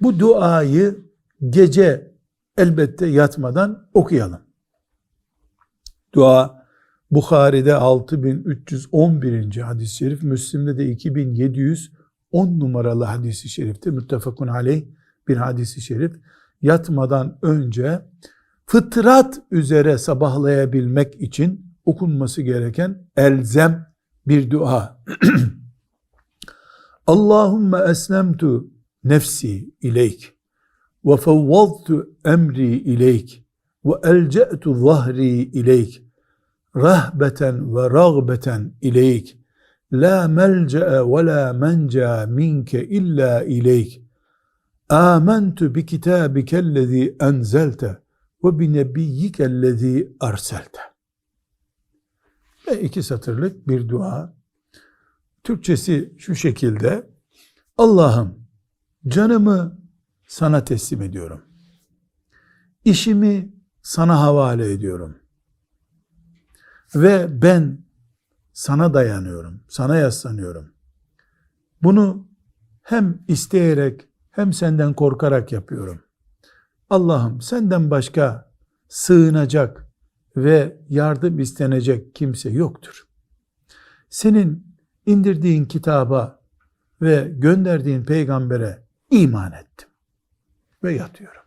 Bu duayı gece elbette yatmadan okuyalım. Dua Bukhari'de 6311. hadis-i şerif, Müslim'de de 2710 numaralı hadis-i şerifte müttefakun aleyh bir hadis-i şerif. Yatmadan önce fıtrat üzere sabahlayabilmek için okunması gereken elzem bir dua. Allahümme eslemtu nefsi ileyk. Ve fevvaztu emri ileyk. Ve elce'tu zahri ileyk. Rahbeten ve ragbeten ileyk. La melce'e ve la menca minke illa ileyk. Amentu bi kitabikellezi enzelte ve bi nebiyyikellezi arselte. Ve iki satırlık bir dua. Türkçesi şu şekilde. Allah'ım canımı sana teslim ediyorum. İşimi sana havale ediyorum. Ve ben sana dayanıyorum, sana yaslanıyorum. Bunu hem isteyerek hem senden korkarak yapıyorum. Allah'ım senden başka sığınacak ve yardım istenecek kimse yoktur. Senin indirdiğin kitaba ve gönderdiğin peygambere iman ettim ve yatıyorum.